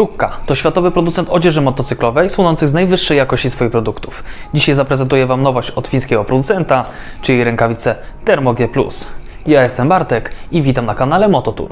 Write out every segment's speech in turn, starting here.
Rukka to światowy producent odzieży motocyklowej słynący z najwyższej jakości swoich produktów. Dzisiaj zaprezentuję Wam nowość od fińskiego producenta, czyli rękawice Thermo G+. Ja jestem Bartek i witam na kanale Mototour.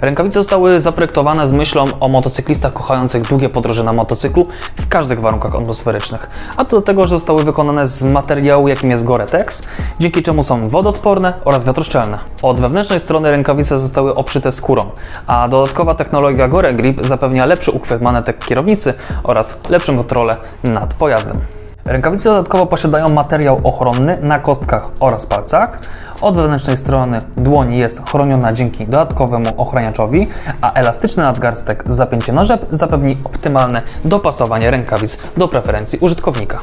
Rękawice zostały zaprojektowane z myślą o motocyklistach kochających długie podróże na motocyklu w każdych warunkach atmosferycznych, a to dlatego, że zostały wykonane z materiału, jakim jest Gore-Tex, dzięki czemu są wodoodporne oraz wiatroszczelne. Od wewnętrznej strony rękawice zostały obszyte skórą, a dodatkowa technologia Gore Grip zapewnia lepszy uchwyt manetek kierownicy oraz lepszą kontrolę nad pojazdem. Rękawice dodatkowo posiadają materiał ochronny na kostkach oraz palcach. Od wewnętrznej strony dłoń jest chroniona dzięki dodatkowemu ochraniaczowi, a elastyczny nadgarstek z zapięciem na rzep zapewni optymalne dopasowanie rękawic do preferencji użytkownika.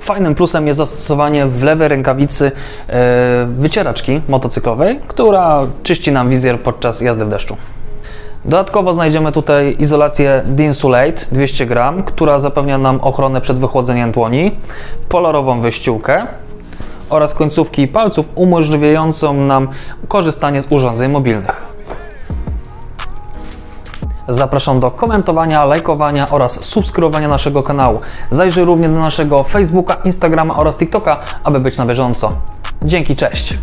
Fajnym plusem jest zastosowanie w lewej rękawicy e, wycieraczki motocyklowej, która czyści nam wizjer podczas jazdy w deszczu. Dodatkowo znajdziemy tutaj izolację Dinsulate 200 g, która zapewnia nam ochronę przed wychłodzeniem dłoni, polarową wyściółkę oraz końcówki palców umożliwiającą nam korzystanie z urządzeń mobilnych. Zapraszam do komentowania, lajkowania oraz subskrybowania naszego kanału. Zajrzyj również do naszego Facebooka, Instagrama oraz TikToka, aby być na bieżąco. Dzięki, cześć!